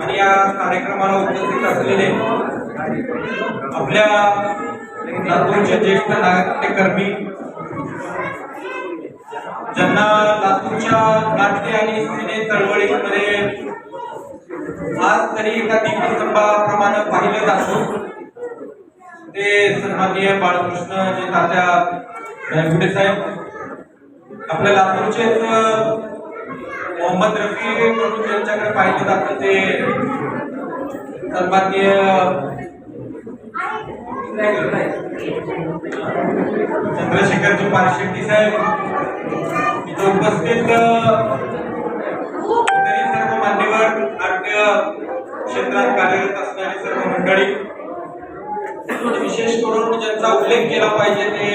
आणि या कार्यक्रमाला उपस्थित असलेले आपल्या लातूरचे ज्येष्ठ नाट्यकर्मी ज्यांना लातूरच्या नाट्य आणि सिने चळवळीमध्ये आज तरी एका दीपस्तंभाप्रमाणे पाहिलं जातो. ते सन्माननीय बाळकृष्ण जे तात्या गायगुडे साहेब आपल्या लातूरचेच मोहम्मद रफी म्हणून त्यांच्याकडे पाहिजे जातं ते चंद्रशेखर चंद्रशेखरजी पारशेट्टी साहेब. इथं उपस्थित सर्व मान्यवर नाट्य क्षेत्रात कार्यरत असणारी सर्व मंडळी विशेष करून ज्यांचा उल्लेख केला पाहिजे ते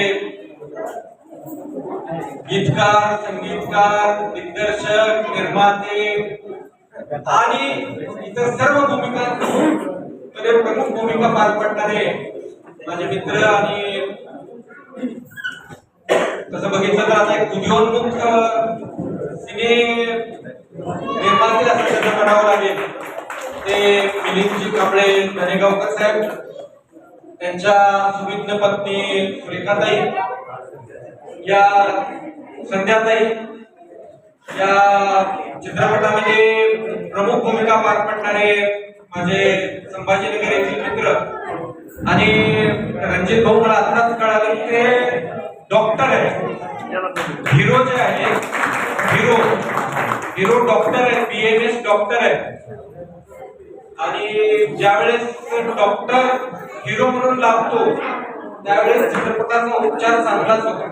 गीतकार संगीतकार दिग्दर्शक निर्माते आणि इतर सर्व भूमिकांमध्ये प्रमुख भूमिका पार पडणारे माझे मित्र आणि तसं बघितलं तर आता एक उद्योन्मुख सिने निर्माते असं त्यांना म्हणावं लागेल. ते मिलिंदजी कांबळे धनेगावकर साहेब त्यांच्या सुविज्ञ पत्नी सुरेखाताई या संध्याताई या चित्रपटामध्ये प्रमुख भूमिका पार पडणारे माझे संभाजीनगर येथील मित्र आणि रणजित भाऊ मला आत्ताच कळालं की ते डॉक्टर आहे हिरो जे आहे हिरो हिरो डॉक्टर आहे बी एम एस डॉक्टर आहे आणि ज्यावेळेस डॉक्टर हिरो म्हणून लाभतो त्यावेळेस चित्रपटाचा उपचार चांगलाच होतो.